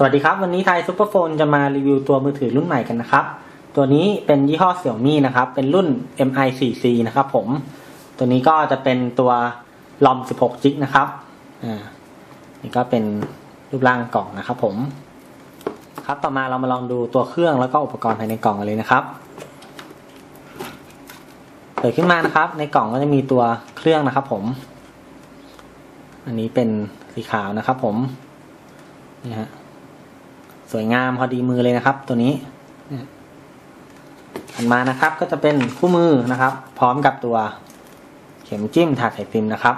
สวัสดีครับ วันนี้ไทยซุปเปอร์โฟนจะมารีวิวตัวมือถือรุ่นใหม่กันนะครับ ตัวนี้เป็นยี่ห้อเสี่ยมี่นะครับ เป็นรุ่น MI 4C นะครับผม ตัวนี้ก็จะเป็นตัวลอม16จิกนะครับ อ่า นี่ก็เป็นรูปร่างกล่องนะครับผม ครับ ต่อมาเรามาลองดูตัวเครื่องแล้วก็อุปกรณ์ภายในกล่องกันเลยนะครับ เปิดขึ้นมานะครับ ในกล่องก็จะมีตัวเครื่องนะครับผม อันนี้เป็นสีขาวนะครับผม นี่ฮะ สวยงามพอดีมือเลยนะครับ ตัวนี้ถัดมานะครับ ก็จะเป็นคู่มือนะครับ พร้อมกับตัวเข็มจิ้มถาดไขซิมนะครับ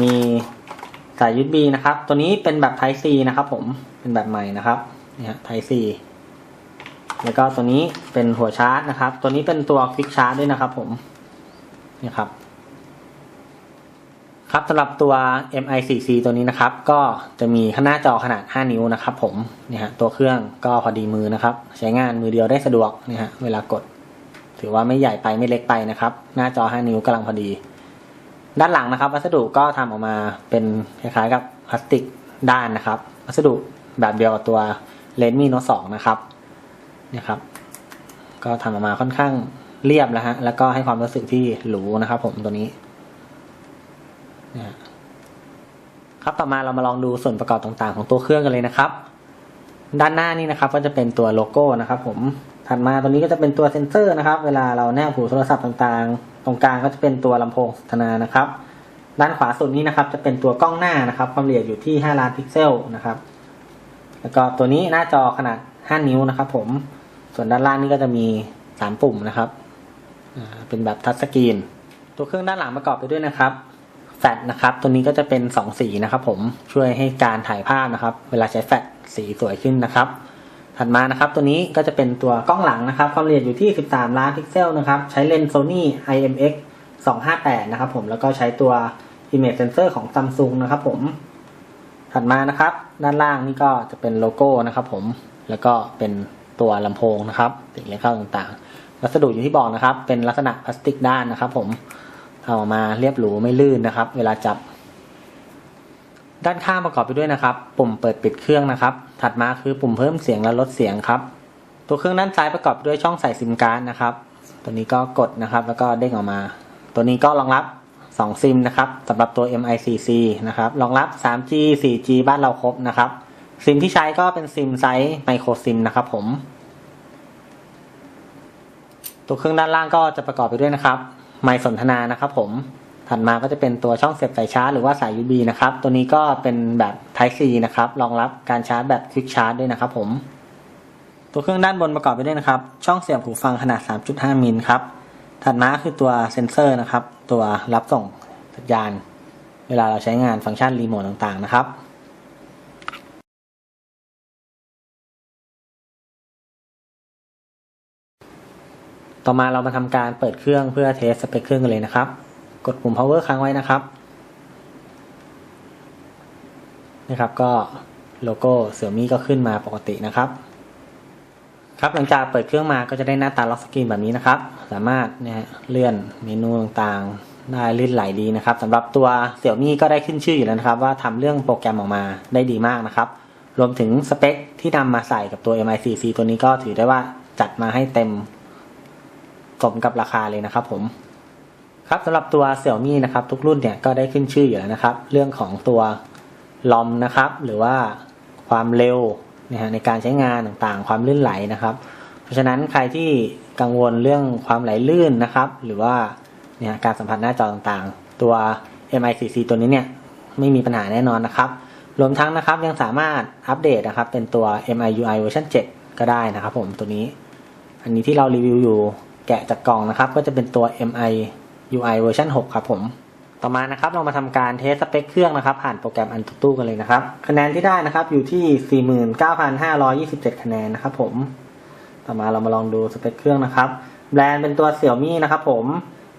มีสาย USB นะครับ ตัวนี้เป็นแบบ Type C นะครับผมเป็นแบบใหม่นะครับเนี่ย Type C แล้วก็ตัวนี้เป็นหัวชาร์จนะครับ ตัวนี้เป็นตัวควิกชาร์จด้วยนะครับผมนี่ครับ ครับสำหรับตัว MI4C ตัวนี้นะครับ ก็จะมีข้างหน้าจอขนาด 5 นิ้วนะครับ ผมเนี่ยฮะตัวเครื่องก็พอดีมือนะครับ ใช้งานมือเดียวได้สะดวกเนี่ยฮะเวลากด ถือว่าไม่ใหญ่ไปไม่เล็กไปนะครับ หน้าจอ 5 นิ้วกำลังพอดี ด้านหลังนะครับ วัสดุก็ทำออกมาเป็นคล้ายๆกับพลาสติกด้านนะครับ วัสดุแบบเดียวกับตัว Redmi Note 2นะครับเนี่ยครับ ก็ทำออกมาค่อนข้างเรียบแล้วฮะแล้วก็ให้ความรู้สึกที่หรูนะครับ ผมตัวนี้ ครับต่อมาเรามาลองดูส่วนประกอบต่างๆ ของตัวเครื่องกันเลยนะครับ ด้านหน้านี่นะครับ ก็จะเป็นตัวโลโก้นะครับ ผมถัดมาตัวนี้ก็จะเป็นตัวเซ็นเซอร์นะครับ เวลาเราแนบหูโทรศัพท์ต่างๆ ตรงกลางก็จะเป็นตัวลำโพงสนทนานะครับ ด้านขวาสุดนี้นะครับจะเป็นตัวกล้องหน้านะครับ ความละเอียดอยู่ที่ 5 ล้านพิกเซลนะครับ แล้วก็ตัวนี้หน้าจอขนาด 5 นิ้วนะครับ ผม ส่วนด้านล่างนี่ก็จะมี 3 ปุ่มนะครับ เป็นแบบทัชสกรีน ตัวเครื่องด้านหลังประกอบไปด้วยนะครับ แฟลชนะครับ ตัวนี้ก็จะเป็น 2 สีนะครับ ผมช่วยให้การถ่ายภาพนะครับ เวลาใช้แฟลชสีสวยขึ้นนะครับ ถัดมานะครับ ตัวนี้ก็จะเป็นตัวกล้องหลังนะครับ ความละเอียดอยู่ที่ 13 ล้านพิกเซลนะครับ ใช้เลนส์ Sony IMX 258 นะครับ ผมแล้วก็ใช้ตัว Image Sensor ของ Samsung นะครับ ผม ถัดมานะครับ ด้านล่างนี่ก็จะเป็นโลโก้นะครับ ผมแล้วก็เป็นตัวลำโพงนะครับติดเลขเข้าต่างๆ วัสดุอย่างที่บอกนะครับ เป็นลักษณะพลาสติกด้านนะครับ ผม ทำออกมาเรียบหรูไม่ลื่นนะครับ เวลาจับ ด้านข้างประกอบไปด้วยนะครับ ปุ่มเปิดปิดเครื่องนะครับ ถัดมาคือปุ่มเพิ่มเสียงและลดเสียงครับ ตัวเครื่องด้านซ้ายประกอบด้วยช่องใส่ซิมการ์ดนะครับ ตัวนี้ก็กดนะครับ แล้วก็เด้งออกมา ตัวนี้ก็รองรับ2ซิมนะครับสำหรับตัว MI4C นะครับรองรับ 3G 4G บ้านเราครบนะครับ ซิมที่ใช้ก็เป็นซิมไซส์ไมโครซิมนะครับผม ตัวเครื่องด้านล่างก็จะประกอบไปด้วยนะครับ ไมค์สนทนานะครับผมถัดมาก็จะเป็นตัวช่องเสียบสายชาร์จหรือว่าสาย USB นะครับ ตัวนี้ก็เป็นแบบ Type C นะครับ รองรับการชาร์จแบบ Quick Charge ด้วยนะครับผม ตัวเครื่องด้านบนประกอบไปด้วยนะครับ ช่องเสียบหูฟังขนาด 3.5 มิลครับ ถัดมาคือตัวเซนเซอร์นะครับ ตัวรับส่งสัญญาณ เวลาเราใช้งานฟังก์ชันรีโมทต่างๆนะครับ ต่อมาเรามาทำการเปิดเครื่องเพื่อเทสสเปคเครื่องกันเลยนะครับ กดปุ่ม power ค้างไว้นะครับนะครับก็โลโก้เสี่ยมี่ก็ขึ้นมาปกตินะครับครับหลังจากเปิดเครื่องมาก็จะได้หน้าตาล็อกสกรีนแบบนี้นะครับ สามารถเนี่ยเลื่อนเมนูต่างๆได้ลื่นไหลดีนะครับสำหรับตัวเสี่ยมี่ก็ได้ขึ้นชื่ออยู่แล้วนะครับ ว่าทำเรื่องโปรแกรมออกมาได้ดีมากนะครับ รวมถึงสเปคที่นำมาใส่กับตัว MI4C ตัวนี้ก็ถือได้ว่าจัดมาให้เต็ม สมกับราคาเลยนะครับผมครับสำหรับตัว Xiaomi นะครับทุกรุ่นเนี่ยก็ได้ขึ้นชื่ออยู่แล้วนะครับ เรื่องของตัวลอมนะครับ หรือว่าความเร็วนะฮะในการใช้งานต่างๆ ความลื่นไหลนะครับ เพราะฉะนั้นใครที่กังวลเรื่องความไหลลื่นนะครับ หรือว่าเนี่ยการสัมผัสหน้าจอต่างๆ ตัว MI4C ตัวนี้เนี่ยไม่มีปัญหาแน่นอนนะครับ รวมทั้งนะครับยังสามารถอัปเดตนะครับ เป็นตัว MIUI เวอร์ชัน7ก็ได้นะครับผมตัวนี้ อันนี้ที่เรารีวิวอยู่ แกะจากกล่องนะครับ ก็จะเป็นตัว MI UI เวอร์ชัน6ครับผม ต่อมานะครับเรามาทำการเทสสเปคเครื่องนะครับ ผ่านโปรแกรมอันตู้กันเลยนะครับ คะแนนที่ได้นะครับอยู่ที่ 49,527 คะแนนนะครับผม ต่อมาเรามาลองดูสเปคเครื่องนะครับ แบรนด์เป็นตัว Xiaomi นะครับผม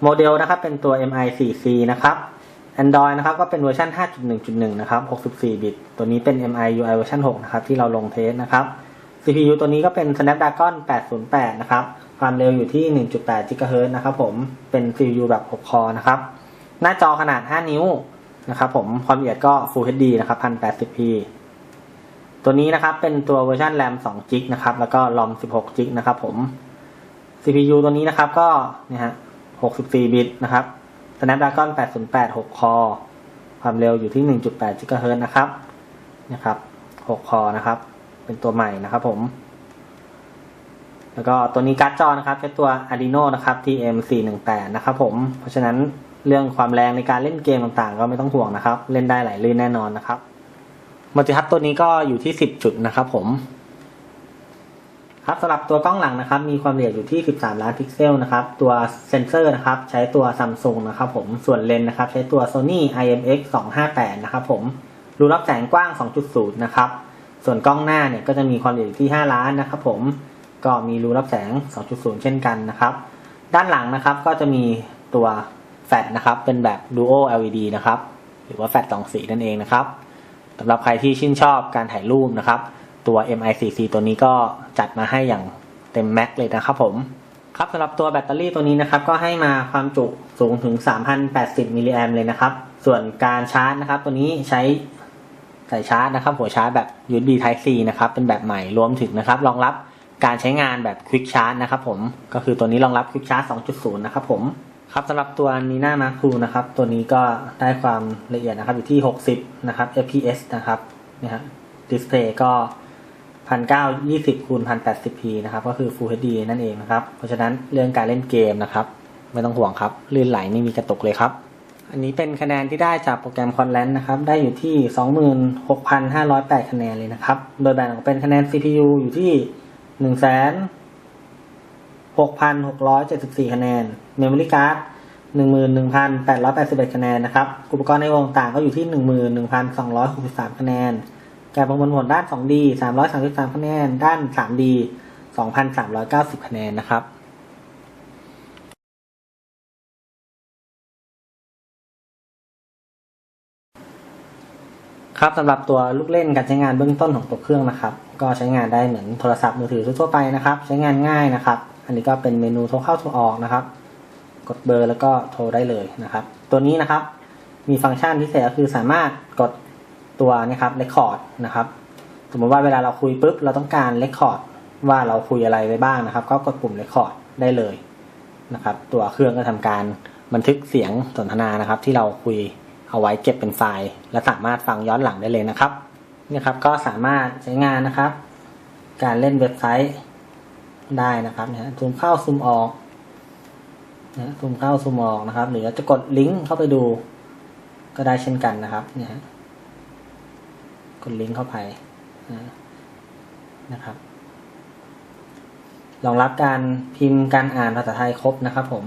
โมเดลนะครับเป็นตัว MI 4C นะครับ Android นะครับก็เป็นเวอร์ชัน5.1.1 นะครับ 64 บิต ตัวนี้เป็น MI UI เวอร์ชัน6 นะครับ ที่เราลงเทสนะครับ CPU ตัวนี้ก็เป็น Snapdragon 808 นะครับ ความเร็วอยู่ที่ 1.8 GHz นะครับผม เป็น CPU แบบ 6 คอนะครับ หน้าจอขนาด 5 นิ้วนะครับผม ความละเอียดก็ Full HD นะครับ 1080p ตัวนี้นะครับ เป็นตัวเวอร์ชัน RAM 2 g b นะครับ แล้วก็ ROM 16 g b นะครับผม CPU ตัวนี้นะครับก็นี่ฮะ 64 บิตนะครับ Snapdragon 808 6 คอ ความเร็วอยู่ที่ 1.8 GHz นะครับ นะครับ 6 คอนะครับ เป็นตัวใหม่นะครับผม แล้วก็ตัวนี้การ์ดจอนะครับเป็นตัว Adreno นะครับ TM418 นะครับผม เพราะฉะนั้นเรื่องความแรงในการเล่นเกมต่างๆ ก็ไม่ต้องห่วงนะครับ เล่นได้หลายลื่นแน่นอนนะครับมัลติทัชตัวนี้ก็อยู่ที่ 10 จุดนะครับผม ครับสำหรับตัวกล้องหลังนะครับ มีความละเอียดอยู่ที่ 13 ล้านพิกเซลนะครับ ตัวเซนเซอร์นะครับ ใช้ตัว Samsung นะครับผม ส่วนเลนส์นะครับ ใช้ตัว Sony IMX 258นะครับผม รูรับแสงกว้าง 2.0 นะครับ ส่วนกล้องหน้าเนี่ยก็จะมีความละเอียดที่ 5 ล้านนะครับผม ก็มีรูรับแสง 2.0 เช่นกันนะครับ ด้านหลังนะครับก็จะมีตัวแฟลชนะครับเป็นแบบ Duo LED นะครับหรือว่าแฟลชสองสีนั่นเองนะครับสำหรับใครที่ชื่นชอบการถ่ายรูปนะครับ ตัว MI4C ตัวนี้ก็จัดมาให้อย่างเต็มแม็กเลยนะครับผมครับสำหรับตัวแบตเตอรี่ตัวนี้นะครับก็ให้มาความจุสูงถึง 3,080 มิลลิแอมเลยนะครับ ส่วนการชาร์จนะครับ ตัวนี้ใช้สายชาร์จนะครับ หัวชาร์จแบบ USB Type C นะครับเป็นแบบใหม่รวมถึงนะครับรองรับ การใช้งานแบบ Quick Charge นะครับผม ก็คือตัวนี้รองรับ Quick Charge 2.0 นะครับผม ครับสำหรับตัวนีน่ามาคูนะครับ ตัวนี้ก็ได้ความละเอียดนะครับอยู่ที่ 60 นะครับ fps นะครับนะฮะดิสเพย์ก็1920คูณ 1080p นะครับ ก็คือ Full HD นั่นเองนะครับ เพราะฉะนั้นเรื่องการเล่นเกมนะครับ ไม่ต้องห่วงครับ ลื่นไหลไม่มีกระตุกเลยครับ อันนี้เป็นคะแนนที่ได้จากโปรแกรม c o n l a n นะครับ ได้อยู่ที่ 26,508 คะแนนเลยนะครับ โดยแบ่งออกเป็นคะแนน CPU อยู่ที่ หนึ่งแสนหกพันหกร้อยเจ็ดสิบสี่คะแนน เมมโมรี่การ์ดหนึ่งหมื่นหนึ่งพันแปดร้อยแปดสิบเอ็ดคะแนนนะครับอุปกรณ์ในวงต่างก็อยู่ที่หนึ่งหมื่นหนึ่งพันสองร้อยหกสิบสามคะแนน แกประมวลผลด้านสองดีสามร้อยสามสิบสามคะแนน ด้านสามดีสองพันสามร้อยเก้าสิบคะแนนนะครับ ครับสำหรับตัวลูกเล่นการใช้งานเบื้องต้นของตัวเครื่องนะครับ ก็ใช้งานได้เหมือนโทรศัพท์มือถือทั่วไปนะครับ ใช้งานง่ายนะครับ อันนี้ก็เป็นเมนูโทรเข้าโทรออกนะครับ กดเบอร์แล้วก็โทรได้เลยนะครับ ตัวนี้นะครับมีฟังก์ชันพิเศษก็คือสามารถกดตัวนี่ครับเรคคอร์ดนะครับ สมมติว่าเวลาเราคุยปุ๊บเราต้องการเรคคอร์ดว่าเราคุยอะไรไว้บ้างนะครับ ก็กดปุ่มเรคคอร์ดได้เลยนะครับ ตัวเครื่องก็ทำการบันทึกเสียงสนทนานะครับ ที่เราคุย เอาไว้เก็บเป็นไฟล์ และสามารถฟังย้อนหลังได้เลยนะครับนี่ครับก็สามารถใช้งานนะครับ การเล่นเว็บไซต์ได้นะครับนะซูมเข้าซูมออกนะซูมเข้าซูมออกนะครับ หรือจะกดลิงก์เข้าไปดูก็ได้เช่นกันนะครับเนี่ยกดลิงก์เข้าไปนะครับรองรับการพิมพ์การอ่านภาษาไทยครบนะครับผม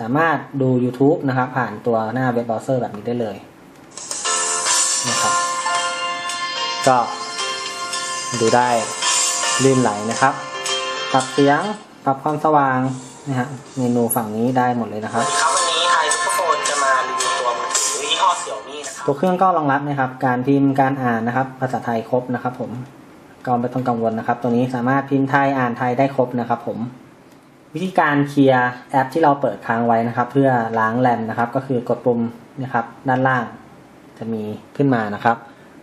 สามารถดู YouTube นะครับ ผ่านตัวหน้าเว็บเบราว์เซอร์แบบนี้ได้เลยนะครับ ก็ดูได้ลื่นไหลนะครับ ปรับเสียง ปรับความสว่างนะฮะเมนูฝั่งนี้ได้หมดเลยนะครับครับวันนี้ไอซุปเปอร์โฟนจะมารีวิวตัวมือถือยี่ห้อเสี่ยวมี่นะครับตัวเครื่องก็รองรับนะครับ การพิมพ์การอ่านนะครับ ภาษาไทยครบนะครับ ผมก็ไม่ต้องกังวลนะครับ ตัวนี้สามารถพิมพ์ไทยอ่านไทยได้ครบนะครับ ผม วิธีการเคลียร์แอปที่เราเปิดค้างไว้นะครับ เพื่อล้างแรมนะครับ ก็คือกดปุ่มนะครับ ด้านล่างจะมีขึ้นมานะครับ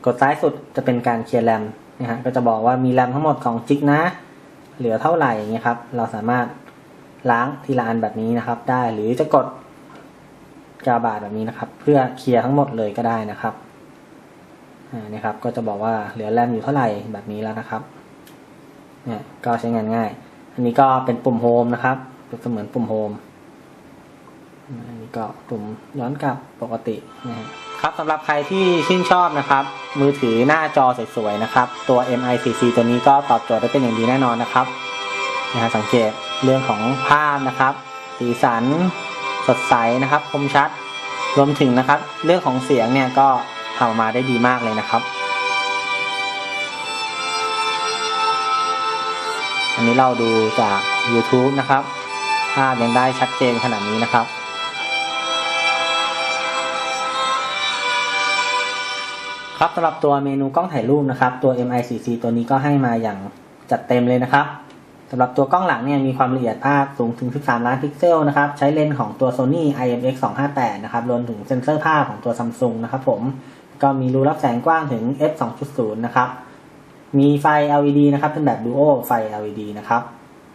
กดซ้ายสุดจะเป็นการเคลียร์แรมนะฮะก็จะบอกว่ามีแรมทั้งหมด2จิกนะ เหลือเท่าไหร่อย่างเงี้ยครับ เราสามารถล้างทีละอันแบบนี้นะครับ ได้หรือจะกดกาบาดแบบนี้นะครับ เพื่อเคลียร์ทั้งหมดเลยก็ได้นะครับอ่านี่ครับ ก็จะบอกว่าเหลือแรมอยู่เท่าไหร่แบบนี้แล้วนะครับเนี่ยก็ใช้งานง่าย อันนี้ก็เป็นปุ่มโฮมนะครับเสมือนปุ่มโฮมอันนี้ก็ปุ่มย้อนกลับปกตินะครับสำหรับใครที่ชื่นชอบนะครับ มือถือหน้าจอสวยๆนะครับ ตัว MICC ตัวนี้ก็ตอบโจทย์ได้เป็นอย่างดีแน่นอนนะครับนะฮะสังเกตเรื่องของภาพนะครับ สีสันสดใสนะครับ คมชัด รวมถึงนะครับ เรื่องของเสียงเนี่ยก็ทำออกมาได้ดีมากเลยนะครับ อันนี้เราดูจาก YouTube นะครับ ภาพยังได้ชัดเจนขนาดนี้นะครับ ครับสำหรับตัวเมนูกล้องถ่ายรูปนะครับ ตัว MICC ตัวนี้ก็ให้มาอย่างจัดเต็มเลยนะครับสำหรับตัวกล้องหลังเนี่ยมีความละเอียดภาพสูงถึง 13 ล้านพิกเซลนะครับ ใช้เลนส์ของตัว Sony IMX 258นะครับ รวมถึงเซ็นเซอร์ภาพของตัว Samsung นะครับผม ก็มีรูรับแสงกว้างถึง f 2.0 นะครับ มีไฟ LED นะครับ เป็นแบบ Duo ไฟ LED นะครับ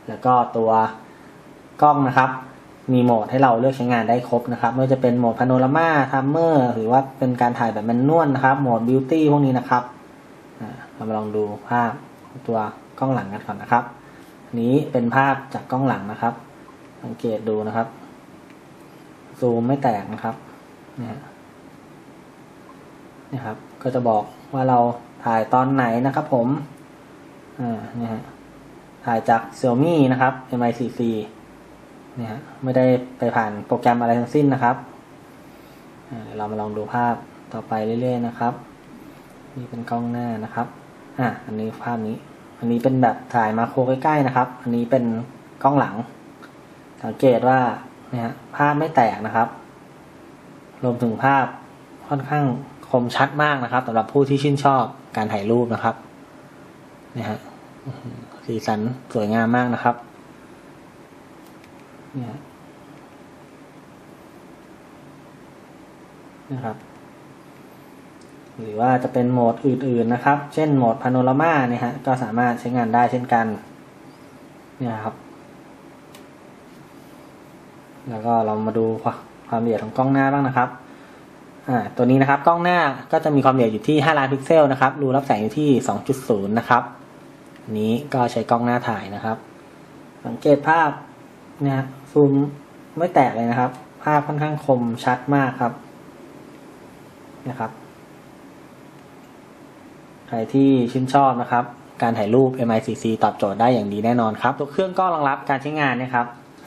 แล้วก็ตัวกล้องนะครับ มีโหมดให้เราเลือกใช้งานได้ครบนะครับไม่ว่าจะเป็นโหมดพาโนรามาทัมเมอร์หรือว่าเป็นการถ่ายแบบแมนนวลนะครับ โหมดบิวตี้พวกนี้นะครับเรามาลองดูภาพตัวกล้องหลังกันก่อนนะครับนนี้เป็นภาพจากกล้องหลังนะครับ สังเกตดูนะครับ ซูมไม่แตกนะครับ เนี่ยนะครับ ก็จะบอกว่าเรา ถ่ายตอนไหนนะครับผมอ่าเนี่ยฮะถ่ายจาก Xiaomi นะครับ MI4C เนี่ยฮะไม่ได้ไปผ่านโปรแกรมอะไรทั้งสิ้นนะครับเรามาลองดูภาพต่อไปเรื่อย ๆ นะครับ นี่เป็นกล้องหน้านะครับ อ่าอันนี้ภาพนี้ อันนี้เป็นแบบถ่ายมาโครใกล้ๆนะครับ อันนี้เป็นกล้องหลัง สังเกตว่าเนี่ยฮะภาพไม่แตกนะครับ รวมถึงภาพค่อนข้าง คมชัดมากนะครับสำหรับผู้ที่ชื่นชอบการถ่ายรูปนะครับเนี่ยฮะสีสันสวยงามมากนะครับเนี่ยฮะนะครับ หรือว่าจะเป็นโหมดอื่นๆนะครับ เช่นโหมดพาโนรามาเนี่ยฮะก็สามารถใช้งานได้เช่นกัน เนี่ยครับ แล้วก็เรามาดูความละเอียดของกล้องหน้าบ้างนะครับ อ่าตัวนี้นะครับกล้องหน้าก็จะมีความละเอียดอยู่ที่ 5 ล้านพิกเซลนะครับรูรับแสงอยู่ที่ 2.0 นะครับนี้ก็ใช้กล้องหน้าถ่ายนะครับ สังเกตภาพเนี่ยฮะซูมไม่แตกเลยนะครับ ภาพค่อนข้างคมชัดมากครับนะครับ ใครที่ชื่นชอบนะครับ การถ่ายรูป MICC ตอบโจทย์ได้อย่างดีแน่นอนครับ ตัวเครื่องก็รองรับการใช้งานนะครับ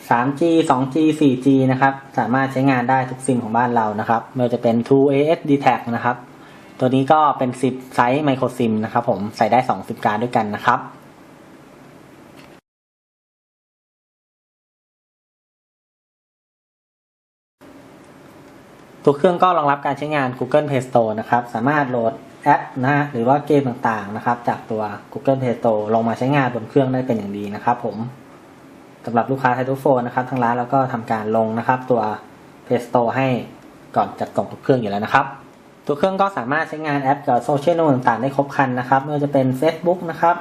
3G 2G 4G นะครับ สามารถใช้งานได้ทุกซิมของบ้านเรานะครับ ไม่ว่าจะเป็น 2AS d t a c นะครับ ตัวนี้ก็เป็นซิปไซส์ไมโครซิมนะครับผมใส่ได้2ซิมการ์ดด้วยกันนะครับตัวเครื่องก็รองรับการใช้งาน Google Play Store นะครับ สามารถโหลดแอปนะฮะหรือว่าเกมต่างๆนะครับ จากตัว Google Play Store ลงมาใช้งานบนเครื่องได้เป็นอย่างดีนะครับผม สำหรับลูกค้าไททูโฟนนะครับทางร้านแล้วก็ทำการลงนะครับ ตัว Play Store ให้ก่อนจัดกล่องทุกเครื่องอยู่แล้วนะครับตัวเครื่องก็สามารถใช้งานแอปกับโซเชียลต่างๆ ได้ครบครันนะครับไม่ว่าจะเป็น Facebook นะครับ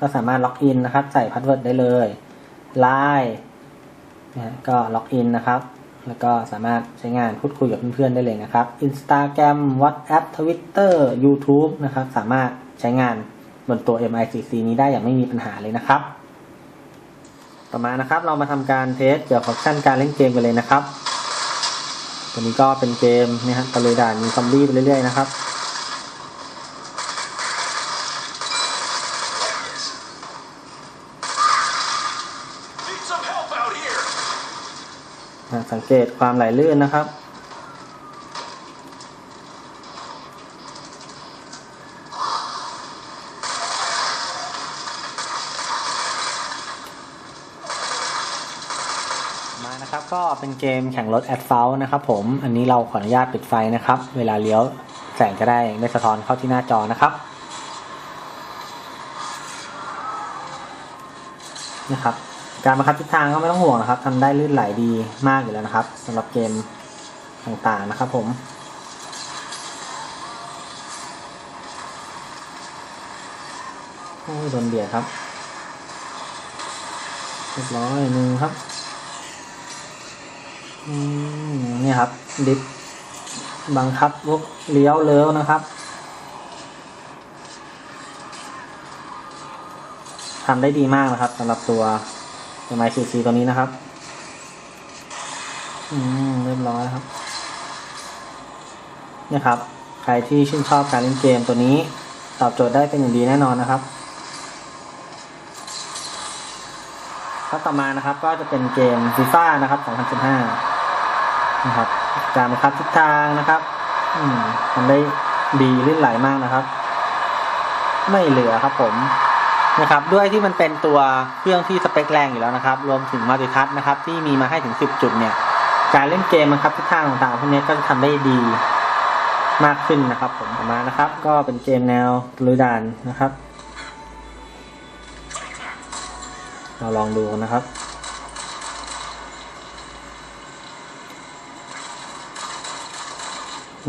ก็สามารถล็อกอินนะครับ ใส่พาสเวิร์ดได้เลย Line นะก็ล็อกอินนะครับ แล้วก็สามารถใช้งานพูดคุยกับเพื่อนๆได้เลยนะครับ Instagram WhatsApp Twitter YouTube นะครับ สามารถใช้งานบนตัว MICC นี้ได้อย่างไม่มีปัญหาเลยนะครับ ต่อมานะครับเรามาทำการเทสเกี่ยวกับฟังก์ชันการเล่นเกมกันเลยนะครับ ตัวนี้ก็เป็นเกมนี่ฮะตะลุยด่านมีซอมบี้ไปเรื่อยๆนะครับ Need some help out here. อ่าสังเกตความไหลลื่นนะครับ เป็นเกมแข่งรถแอดเฟลนะครับผม อันนี้เราขออนุญาตปิดไฟนะครับ เวลาเลี้ยวแสงจะได้ไม่สะท้อนเข้าที่หน้าจอนะครับนะครับ การบังคับทิศทางก็ไม่ต้องห่วงนะครับทำได้ลื่นไหลดีมากอยู่แล้วนะครับสำหรับเกมต่างๆนะครับผมโอ้ยโดนเบียดครับเรียบร้อยหนึ่งครับ นี่ครับดิฟบังคับพวกเลี้ยวเลี้ยวนะครับทำได้ดีมากนะครับสำหรับตัว m i c c ตัวนี้นะครับ อืมเรียบร้อยครับนี่ครับ ใครที่ชื่นชอบการเล่นเกมตัวนี้ ตอบโจทย์ได้เป็นอย่างดีแน่นอนนะครับครับต่อมานะครับก็จะเป็นเกมฟีฟ่านะครับ 2015 นะครับการบังคับทิศทางนะครับอืมทำได้ดีลื่นไหลมากนะครับ ไม่เหลือครับผมนะครับ ด้วยที่มันเป็นตัวเครื่องที่สเปคแรงอยู่แล้วนะครับ รวมถึงมัลติทัชนะครับ ที่มีมาให้ถึง 10 จุดเนี่ย การเล่นเกมนะครับทิศทางต่างๆพวกนี้ก็จะทำได้ดีมากขึ้นนะครับผมต่อมานะครับ ก็เป็นเกมแนวลุยด่านนะครับ เราลองดูนะครับ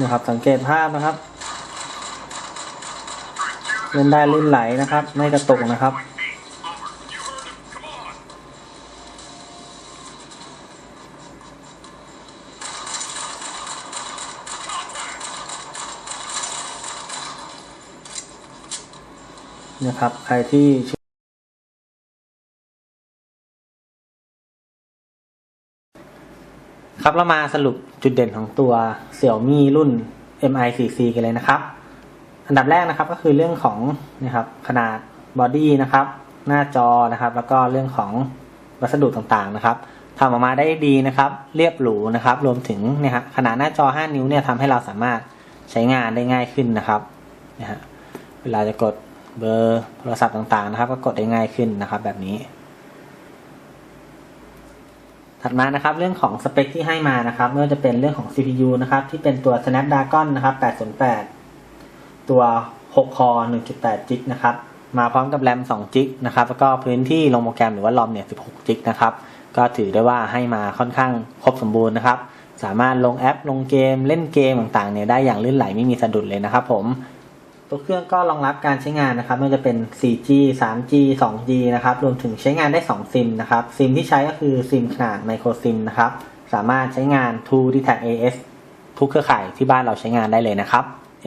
นี่ครับ สังเกตภาพนะครับ เล่นได้ลื่นไหลนะครับ ไม่กระตุกนะครับนะครับ ใครที่ ครับเรามาสรุปจุดเด่นของตัว Xiaomi รุ่น Mi 4C กันเลยนะครับ อันดับแรกนะครับก็คือเรื่องของนะครับขนาดบอดี้นะครับ หน้าจอนะครับ แล้วก็เรื่องของวัสดุต่างๆนะครับทำออกมาได้ดีนะครับ เรียบหรูนะครับ รวมถึงเนี่ยฮะขนาดหน้าจอ 5 นิ้วเนี่ยทำให้เราสามารถใช้งานได้ง่ายขึ้นนะครับนะฮะเวลาจะกดเบอร์โทรศัพท์ต่างๆนะครับ ก็กดได้ง่ายขึ้นนะครับ แบบนี้ ถัดมานะครับเรื่องของสเปคที่ให้มานะครับไม่ว่าจะเป็นเรื่องของ CPU นะครับที่เป็นตัว Snapdragon นะครับ 808 ตัว 6 คอ 1.8 จิกนะครับมาพร้อมกับแรม 2 จิกนะครับแล้วก็พื้นที่ลงโปรแกรมหรือว่าลอมเนี่ย 16 จิกนะครับก็ถือได้ว่าให้มาค่อนข้างครบสมบูรณ์นะครับ สามารถลงแอปลงเกมเล่นเกมต่างๆเนี่ยได้อย่างลื่นไหลไม่มีสะดุดเลยนะครับผม ตัวเครื่องก็รองรับการใช้งานนะครับไม่ว่าจะเป็น 4G 3G 2G นะครับ รวมถึงใช้งานได้ 2 ซิมนะครับ ซิมที่ใช้ก็คือซิมขนาดไมโครซิมนะครับ สามารถใช้งาน True d t a c AS ทุกเครือข่ายที่บ้านเราใช้งานได้เลยนะครับ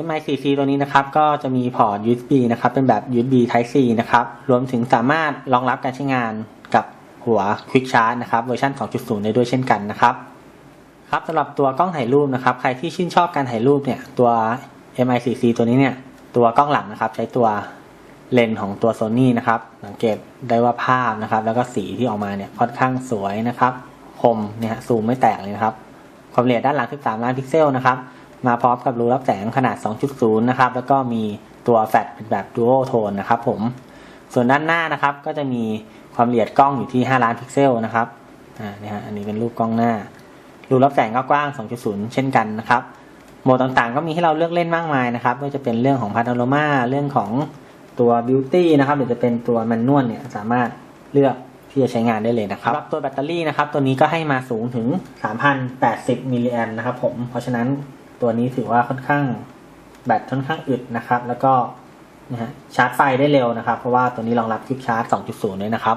MI4C ตัวนี้นะครับ ก็จะมีพอร์ต USB นะครับ เป็นแบบ USB Type C นะครับ รวมถึงสามารถรองรับการใช้งานกับหัว Quick Charge นะครับ เวอร์ชัน2.0 ได้ด้วยเช่นกันนะครับครับสำหรับตัวกล้องถ่ายรูปนะครับ ใครที่ชื่นชอบการถ่ายรูปเนี่ย ตัว MI4C ตัวนี้เนี่ย ตัวกล้องหลังนะครับ ใช้ตัวเลนส์ของตัว Sony นะครับ สังเกตได้ว่าภาพนะครับ แล้วก็สีที่ออกมาเนี่ยค่อนข้างสวยนะครับ คมเนี่ยซูมไม่แตกเลยนะครับ ความละเอียดด้านหลัง 13 ล้านพิกเซลนะครับ มาพร้อมกับรูรับแสงขนาด 2.0 นะครับ แล้วก็มีตัวแฟลชเป็นแบบ Dual Tone นะครับผม ส่วนด้านหน้านะครับก็จะมีความละเอียดกล้องอยู่ที่ 5 ล้านพิกเซลนะครับ อ่าเนี่ยฮะ อันนี้เป็นรูปกล้องหน้า รูรับแสงก็กว้าง 2.0 เช่นกันนะครับ โหมดต่างๆ ก็มีให้เราเลือกเล่นมากมายนะครับไม่ว่าจะเป็นเรื่องของพาโนโรมาเรื่องของตัวบิวตี้นะครับหรือจะเป็นตัวแมนนวลเนี่ยสามารถเลือกที่จะใช้งานได้เลยนะครับรับตัวแบตเตอรี่นะครับ ตัวนี้ก็ให้มาสูงถึง 3,080 มิลลิแอมนะครับผม เพราะฉะนั้นตัวนี้ถือว่าค่อนข้างแบตค่อนข้างอึดนะครับ แล้วก็นะฮะชาร์จไฟได้เร็วนะครับ เพราะว่าตัวนี้รองรับควิกชาร์จ 2.0 ด้วยนะครับ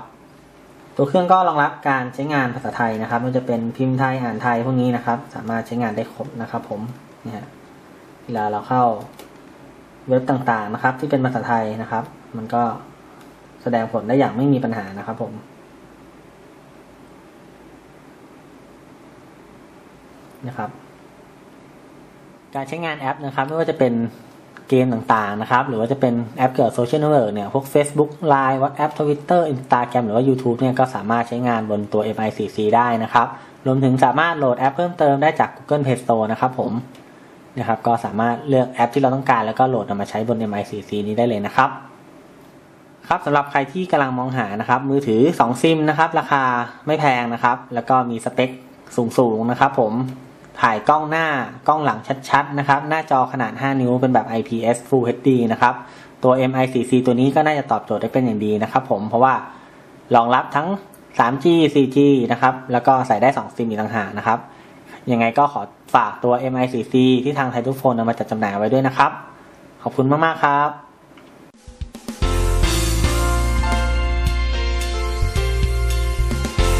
ตัวเครื่องก็รองรับการใช้งานภาษาไทยนะครับไม่ว่าจะเป็นพิมพ์ไทยอ่านไทยพวกนี้นะครับ สามารถใช้งานได้ครบนะครับ ผมนี่ฮะเวลาเราเข้าเว็บต่างๆนะครับ ที่เป็นภาษาไทยนะครับ มันก็แสดงผลได้อย่างไม่มีปัญหานะครับ ผม นะครับ การใช้งานแอปนะครับ ไม่ว่าจะเป็น เกมต่างๆนะครับ หรือว่าจะเป็นแอปเกี่ยวกับโซเชียลเน็ตเวิร์กเนี่ยพวก Facebook Line WhatsApp Twitter Instagram หรือว่า YouTube เนี่ยก็สามารถใช้งานบนตัว MI4C ได้นะครับ รวมถึงสามารถโหลดแอปเพิ่มเติมได้จาก Google Play Store นะครับผมนะครับก็สามารถเลือกแอปที่เราต้องการแล้วก็โหลดนำมาใช้บน MI4C นี้ได้เลยนะครับครับสำหรับใครที่กำลังมองหานะครับ มือถือ 2 ซิมนะครับ ราคาไม่แพงนะครับ แล้วก็มีสเปคสูงๆนะครับผม ถ่ายกล้องหน้ากล้องหลังชัดๆนะครับ หน้าจอขนาด 5 นิ้วเป็นแบบ IPS Full HD นะครับ ตัว MI4C ตัวนี้ก็น่าจะตอบโจทย์ได้เป็นอย่างดีนะครับผม เพราะว่ารองรับทั้ง 3G 4G นะครับ แล้วก็ใส่ได้ 2 ซิมอีกต่างหากนะครับ ยังไงก็ขอฝากตัว MI4C ที่ทางไทยทุกโฟนนำมาจัดจำหน่ายไว้ด้วยนะครับ ขอบคุณมากๆครับ